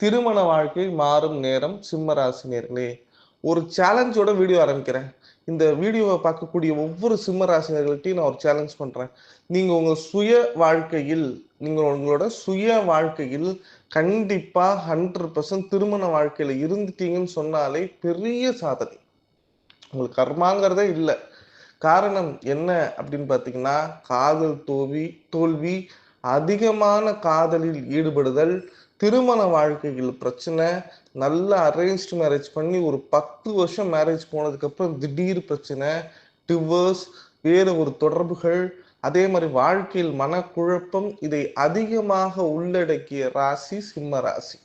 திருமண வாழ்க்கை மாறும் நேரம் சிம்ம ராசினியர்களே ஒரு சேலஞ்சோட வீடியோ ஆரம்பிக்கிறேன். இந்த வீடியோவை பார்க்கக்கூடிய ஒவ்வொரு சிம்ம ராசினியர்கள்ட்டையும் நான் ஒரு சேலஞ்ச் பண்றேன். நீங்க உங்க சுய வாழ்க்கையில் நீங்க உங்களோட சுய வாழ்க்கையில் கண்டிப்பா ஹண்ட்ரட் பர்சன்ட் திருமண வாழ்க்கையில இருந்துட்டீங்கன்னு சொன்னாலே பெரிய சாதனை. உங்களுக்கு கர்மாங்கிறதே இல்லை. காரணம் என்ன அப்படின்னு பார்த்தீங்கன்னா காதல் தோல்வி தோல்வி அதிகமான காதலில் ஈடுபடுதல் திருமண வாழ்க்கையில் பிரச்சனை நல்லா அரேஞ்ச்டு மேரேஜ் பண்ணி ஒரு பத்து வருஷம் மேரேஜ் போனதுக்கப்புறம் திடீர் பிரச்சனை டிவர்ஸ் வேறு ஒரு தொடர்புகள். அதே மாதிரி வாழ்க்கையில் மனக்குழப்பம் இதை அதிகமாக உள்ளடக்கிய ராசி சிம்ம ராசி.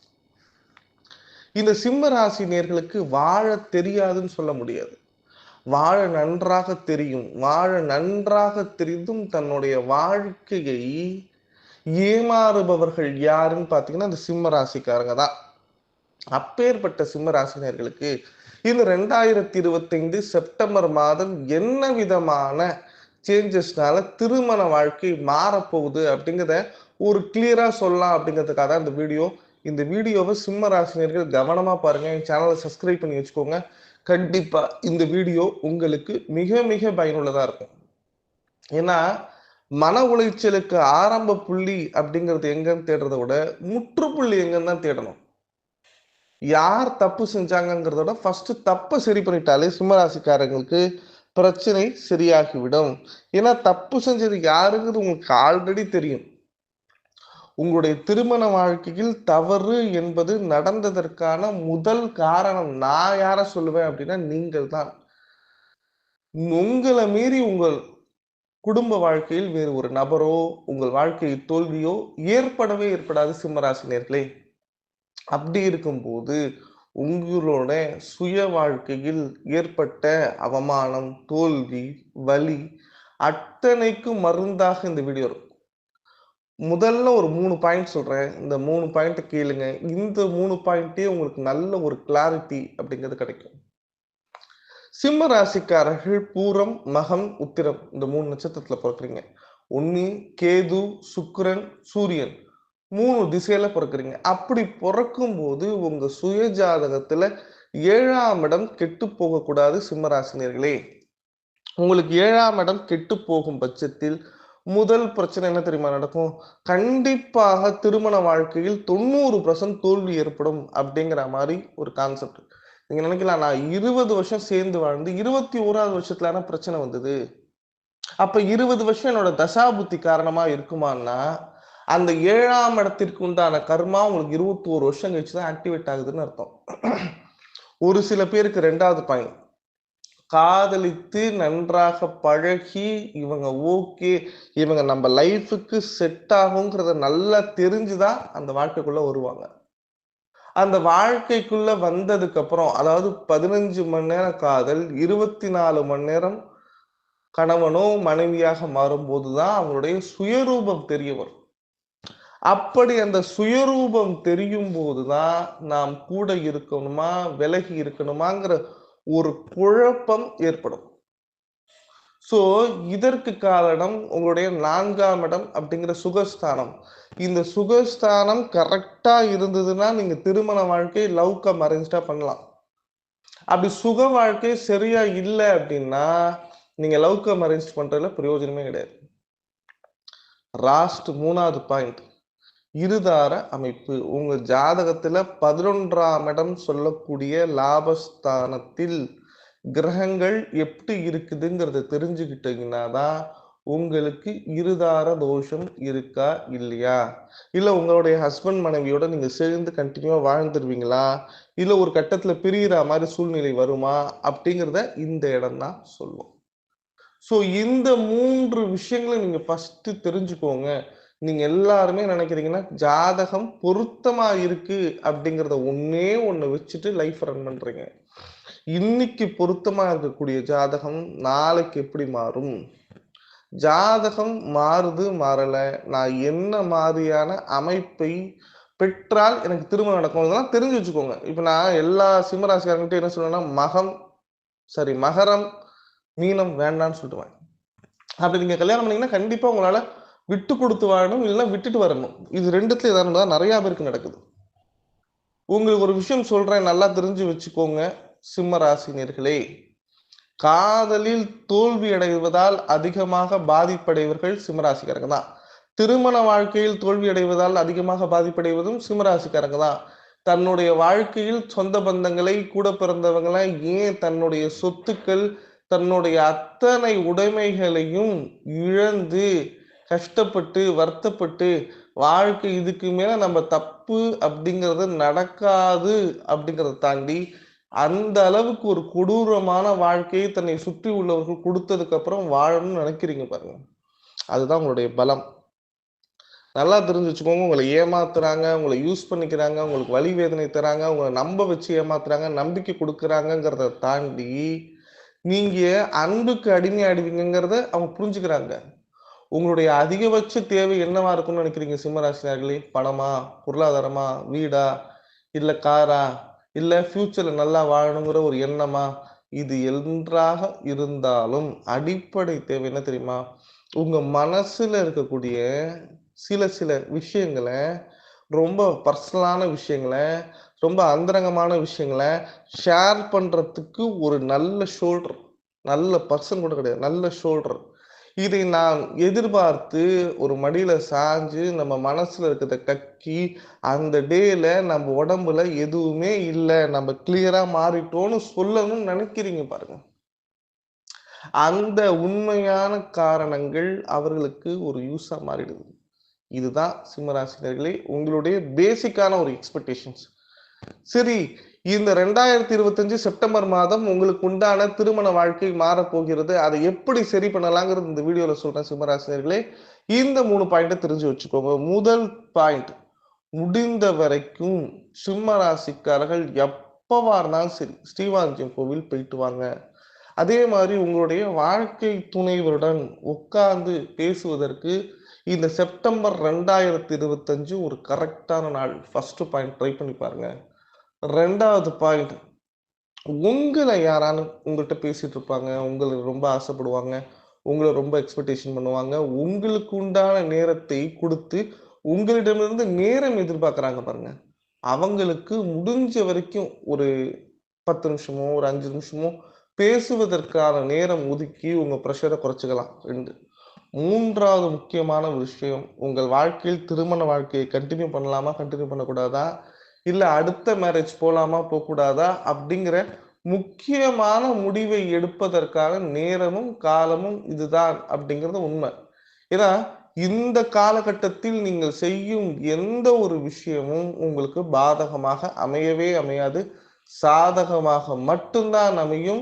இந்த சிம்ம ராசி நேர்களுக்கு வாழ தெரியாதுன்னு சொல்ல முடியாது. வாழ நன்றாக தெரியும். வாழ நன்றாக தெரிந்தும் தன்னுடைய வாழ்க்கையை ஏமாறுபவர்கள் யாருன்னு பார்த்தீங்கன்னா இந்த சிம்ம ராசிக்காரங்க தான். அப்பேற்பட்ட சிம்ம ராசினியர்களுக்கு இந்த ரெண்டாயிரத்தி இருபத்தைந்து செப்டம்பர் மாதம் என்ன விதமான சேஞ்சஸ்னால திருமண வாழ்க்கை மாறப்போகுது அப்படிங்கிறத ஒரு கிளியராக சொல்லலாம் அப்படிங்கிறதுக்காக தான் இந்த வீடியோ. இந்த வீடியோவை சிம்ம ராசினியர்கள் கவனமாக பாருங்கள் என் சேனலை சப்ஸ்கிரைப் பண்ணி வச்சுக்கோங்க. கண்டிப்பாக இந்த வீடியோ உங்களுக்கு மிக மிக பயனுள்ளதாக இருக்கும். ஏன்னா மன உளைச்சலுக்கு ஆரம்ப புள்ளி அப்படிங்கிறது எங்கன்னு தேடுறத விட முற்றுப்புள்ளி எங்கன்னு தான் தேடணும். யார் தப்பு செஞ்சாங்கிறத விட ஃபர்ஸ்ட் தப்பை சரி பண்ணிட்டாலே சிம்மராசிக்காரங்களுக்கு பிரச்சனை சரியாகிவிடும். ஏன்னா தப்பு செஞ்சது யாருங்கிறது உங்களுக்கு ஆல்ரெடி தெரியும். உங்களுடைய திருமண வாழ்க்கையில் தவறு என்பது நடந்ததற்கான முதல் காரணம் நான் யார சொல்லுவேன் அப்படின்னா நீங்கள் தான் உங்களை மீறி உங்கள் குடும்ப வாழ்க்கையில் வேறு ஒரு நபரோ உங்கள் வாழ்க்கையில் தோல்வியோ ஏற்படவே ஏற்படாது சிம்மராசினியர்களே அப்படி இருக்கும்போது உங்களோட சுய வாழ்க்கையில் ஏற்பட்ட அவமானம் தோல்வி வலி அத்தனைக்கும் மருந்தாக இந்த வீடியோ இருக்கும். முதல்ல ஒரு மூணு பாயிண்ட் சொல்றேன். இந்த மூணு பாயிண்ட்டை கேளுங்க. இந்த மூணு பாயிண்ட்டே உங்களுக்கு நல்ல ஒரு கிளாரிட்டி அப்படிங்கிறது கிடைக்கும். சிம்ம ராசிக்காரர்கள் பூரம் மகம் உத்திரம் இந்த மூணு நட்சத்திரத்துல பிறக்குறீங்க. ஒன்னு கேது சுக்கிரன் சூரியன் மூணு திசையில பிறக்குறீங்க. அப்படி பிறக்கும் போது உங்க சுய ஜாதகத்துல ஏழாம் இடம் கெட்டு போகக்கூடாது சிம்மராசினியர்களே உங்களுக்கு ஏழாம் இடம் கெட்டு போகும் பட்சத்தில் முதல் பிரச்சனை என்ன தெரியுமா நடக்கும்? கண்டிப்பாக திருமண வாழ்க்கையில் தொண்ணூறு பர்சன்ட் தோல்வி ஏற்படும் அப்படிங்கிற மாதிரி ஒரு கான்செப்ட் நீங்க நினைக்கலாம் நான் இருபது வருஷம் சேர்ந்து வாழ்ந்து இருபத்தி ஓராவது வருஷத்துல பிரச்சனை வந்தது. அப்ப இருபது வருஷம் என்னோட தசாபுத்தி காரணமா இருக்குமான்னா அந்த ஏழாம் இடத்திற்கு உண்டான கர்மா உங்களுக்கு இருபத்தி ஒரு வருஷம் கழிச்சு தான் ஆக்டிவேட் ஆகுதுன்னு அர்த்தம். ஒரு சில பேருக்கு ரெண்டாவது பாயிண்ட் காதலித்து நன்றாக பழகி இவங்க ஓகே இவங்க நம்ம லைஃபுக்கு செட் ஆகுங்கிறத நல்லா தெரிஞ்சுதான் அந்த வாழ்க்கைக்குள்ள வருவாங்க. அந்த வாழ்க்கைக்குள்ள வந்ததுக்கு அப்புறம் அதாவது பதினஞ்சு மணி நேரம் காதல் இருபத்தி நாலு மணி நேரம் கணவனோ மனைவியாக மாறும்போதுதான் அவங்களுடைய சுயரூபம் தெரிய வரும். அப்படி அந்த சுயரூபம் தெரியும் போதுதான் நாம் கூட இருக்கணுமா விலகி இருக்கணுமாங்கிற ஒரு குழப்பம் ஏற்படும். சோ இதற்கு காரணம் உங்களுடைய நான்காம் இடம் அப்படிங்கிற சுகஸ்தானம். இந்த சுகஸ்தானம் கரெக்டா இருந்ததுன்னா நீங்க திருமண வாழ்க்கை லவ் கம் அரேஞ்சா பண்ணலாம். அப்படி சுக வாழ்க்கை சரியா இல்லை அப்படின்னா நீங்க லவ் கம் அரேஞ்ச் பண்றதுல பிரயோஜனமே கிடையாது. லாஸ்ட் மூணாவது பாயிண்ட் இருதார அமைப்பு. உங்க ஜாதகத்துல பதினொன்றாம் இடம் சொல்லக்கூடிய லாபஸ்தானத்தில் கிரகங்கள் எப்படி இருக்குதுங்கிறத தெரிஞ்சுக்கிட்டீங்கன்னா தான் உங்களுக்கு இருதார தோஷம் இருக்கா இல்லையா? இல்ல உங்களுடைய ஹஸ்பண்ட் மனைவியோட நீங்க சேர்ந்து கண்டினியூவா வாழ்ந்துருவீங்களா? இல்ல ஒரு கட்டத்துல பிரியிற மாதிரி சூழ்நிலை வருமா? அப்படிங்கிறத இந்த இடம் தான் சொல்லும். ஸோ இந்த மூன்று விஷயங்களை நீங்க ஃபர்ஸ்ட் தெரிஞ்சுக்கோங்க. நீங்க எல்லாருமே நினைக்கிறீங்கன்னா ஜாதகம் பொருத்தமா இருக்கு அப்படிங்கிறத ஒன்னே ஒன்று வச்சுட்டு லைஃப் ரன் பண்றீங்க. இன்னைக்கு பொருத்தமா இருக்கக்கூடிய ஜாதகம் நாளைக்கு எப்படி மாறும்? ஜாதகம் மாறுது மாறல. நான் என்ன மாதிரியான அமைப்பை பெற்றால் எனக்கு திருமணம் நடக்கும்? இதெல்லாம் தெரிஞ்சு வச்சுக்கோங்க. இப்போ நான் எல்லா சிம்மராசிக்காரங்கிட்ட என்ன சொல்லுவேன்னா மகம் சரி மகரம் மீனம் வேண்டாம்னு சொல்லிடுவேன். அப்படி நீங்க கல்யாணம் பண்ணீங்கன்னா கண்டிப்பா உங்களால விட்டு கொடுத்து வாழணும் இல்லைன்னா விட்டுட்டு வரணும். இது ரெண்டுத்துல ஏதாவது நிறையா நிறைய பேருக்கு நடக்குது. உங்களுக்கு ஒரு விஷயம் சொல்றேன் நல்லா தெரிஞ்சு வச்சுக்கோங்க. சிம்ம ராசினியர்களே காதலில் தோல்வி அடைவதால் அதிகமாக பாதிப்படைவர்கள் சிம்மராசிக்காரங்க தான். திருமண வாழ்க்கையில் தோல்வி அடைவதால் அதிகமாக பாதிப்படைவதும் சிம்மராசிக்காரங்க தான். தன்னுடைய வாழ்க்கையில் சொந்த பந்தங்களை கூட பிறந்தவங்களை ஏன் தன்னுடைய சொத்துக்கள் தன்னுடைய அத்தனை உடைமைகளையும் இழந்து கஷ்டப்பட்டு வருத்தப்பட்டு வாழ்க்கை இதுக்கு மேல நம்ம தப்பு அப்படிங்கிறது நடக்காது அப்படிங்கிறத தாண்டி அந்த அளவுக்கு ஒரு கொடூரமான வாழ்க்கையை தன்னை சுற்றி உள்ளவர்கள் கொடுத்ததுக்கு அப்புறம் வாழணும்னு நினைக்கிறீங்க பாருங்க. அதுதான் உங்களுடைய பலம். நல்லா தெரிஞ்சு வச்சுக்கோங்க உங்களை ஏமாத்துறாங்க உங்களை யூஸ் பண்ணிக்கிறாங்க உங்களுக்கு வழி வேதனை தராங்க உங்களை நம்ப வச்சு ஏமாத்துறாங்க நம்பிக்கை கொடுக்குறாங்கிறத தாண்டி நீங்க அன்புக்கு அடிமை ஆடுவீங்கிறத அவங்க புரிஞ்சுக்கிறாங்க. உங்களுடைய அதிகபட்ச தேவை என்னவா இருக்கும்னு நினைக்கிறீங்க சிம்மராசினார்களே பணமா பொருளாதாரமா வீடா இல்லை காரா? இல்லை ஃப்யூச்சரில் நல்லா வாழணுங்கிற ஒரு எண்ணமா? இது என்றாக இருந்தாலும் அடிப்படை தேவை என்ன தெரியுமா? உங்கள் மனசில் இருக்கக்கூடிய சில சில விஷயங்களை ரொம்ப பர்சனலான விஷயங்களை ரொம்ப அந்தரங்கமான விஷயங்களை ஷேர் பண்ணுறதுக்கு ஒரு நல்ல ஷோல்டர் நல்ல பர்சன் கூட கிடையாது நல்ல ஷோல்டர் இதை நான் எதிர்பார்த்து ஒரு மடியில சாஞ்சு நம்ம மனசுல இருக்கிறத கக்கி அந்த டேல நம்ம உடம்புல எதுவுமே இல்லை நம்ம கிளியரா மாறிட்டோம்னு சொல்லணும்னு நினைக்கிறீங்க பாருங்க. அந்த உண்மையான காரணங்கள் அவர்களுக்கு ஒரு யூஸா மாறிடுது. இதுதான் சிம்மராசினர்களே உங்களுடைய பேசிக்கான ஒரு எக்ஸ்பெக்டேஷன்ஸ் சரி இந்த ரெண்டாயிரத்தி இருபத்தஞ்சு செப்டம்பர் மாதம் உங்களுக்கு உண்டான திருமண வாழ்க்கை மாறப்போகிறது. அதை எப்படி சரி பண்ணலாங்கிறது இந்த வீடியோல சொல்றேன் சிம்மராசினர்களே இந்த மூணு பாயிண்ட்டை தெரிஞ்சு வச்சுக்கோங்க. முதல் பாயிண்ட் முடிந்த வரைக்கும் சிம்ம ராசிக்காரர்கள் எப்பவா இருந்தாலும் சரி ஸ்ரீவாஞ்சியம் கோவில் போயிட்டு வாங்க. அதே மாதிரி உங்களுடைய வாழ்க்கை துணைவருடன் உட்கார்ந்து பேசுவதற்கு இந்த செப்டம்பர் ரெண்டாயிரத்தி இருபத்தஞ்சு ஒரு கரெக்டான நாள். ஃபர்ஸ்ட் பாயிண்ட் ட்ரை பண்ணி பாருங்க. ரெண்டாவது பாயிண்ட் உங்களை யாரானு உங்கள்கிட்ட பேசிட்டு இருப்பாங்க. உங்களுக்கு ரொம்ப ஆசைப்படுவாங்க. உங்களை ரொம்ப எக்ஸ்பெக்டேஷன் பண்ணுவாங்க. உங்களுக்கு உண்டான நேரத்தை கொடுத்து உங்களிடமிருந்து நேரம் எதிர்பார்க்குறாங்க பாருங்க. அவங்களுக்கு முடிஞ்ச வரைக்கும் ஒரு பத்து நிமிஷமோ ஒரு அஞ்சு நிமிஷமோ பேசுவதற்கான நேரம் ஒதுக்கி உங்கள் ப்ரெஷரை குறைச்சிக்கலாம். ரெண்டு. மூன்றாவது முக்கியமான விஷயம் உங்கள் வாழ்க்கையில் திருமண வாழ்க்கையை கண்டினியூ பண்ணலாமா? கண்டினியூ பண்ணக்கூடாதா? இல்ல அடுத்த மேரேஜ் போலாமா போகக்கூடாதா அப்படிங்கிற முக்கியமான முடிவை எடுப்பதற்கான நேரமும் காலமும் இதுதான் அப்படிங்கிறது உண்மை. ஏன்னா இந்த காலகட்டத்தில் நீங்கள் செய்யும் எந்த ஒரு விஷயமும் உங்களுக்கு பாதகமாக அமையவே அமையாது. சாதகமாக மட்டும்தான் அமையும்.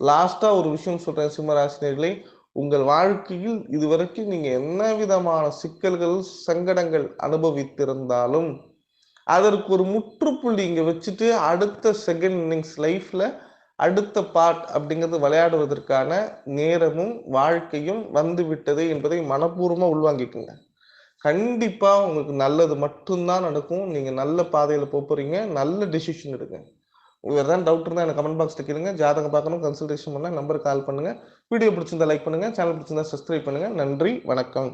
லாஸ்டா ஒரு விஷயம் சொல்றேன் சிம்மராசினியர்களே உங்கள் வாழ்க்கையில் இதுவரைக்கும் நீங்க என்ன விதமான சிக்கல்கள் சங்கடங்கள் அனுபவித்திருந்தாலும் அதற்கு ஒரு முற்றுப்புள்ளி இங்கே வச்சுட்டு அடுத்த செகண்ட் இன்னிங்ஸ் லைஃப்பில் அடுத்த பார்ட் அப்படிங்கிறது விளையாடுவதற்கான நேரமும் வாழ்க்கையும் வந்து விட்டது என்பதை மனப்பூர்வமாக உள்வாங்கிக்குங்க. கண்டிப்பாக உங்களுக்கு நல்லது மட்டும்தான் நடக்கும். நீங்கள் நல்ல பாதையில் போகிறீங்க நல்ல டிசிஷன் எடுங்க. உங்களுக்கு எதாவது டவுட் இருந்தால் எனக்கு கமெண்ட் பாக்ஸில் கேளுங்க. ஜாதகம் பார்க்கணும் கன்சல்டேஷன் பண்ணால் நம்பருக்கு கால் பண்ணுங்கள் வீடியோ பிடிச்சிருந்தா லைக் பண்ணுங்க சேனல் பிடிச்சிருந்தா சப்ஸ்கிரைப் பண்ணுங்கள் நன்றி வணக்கம்.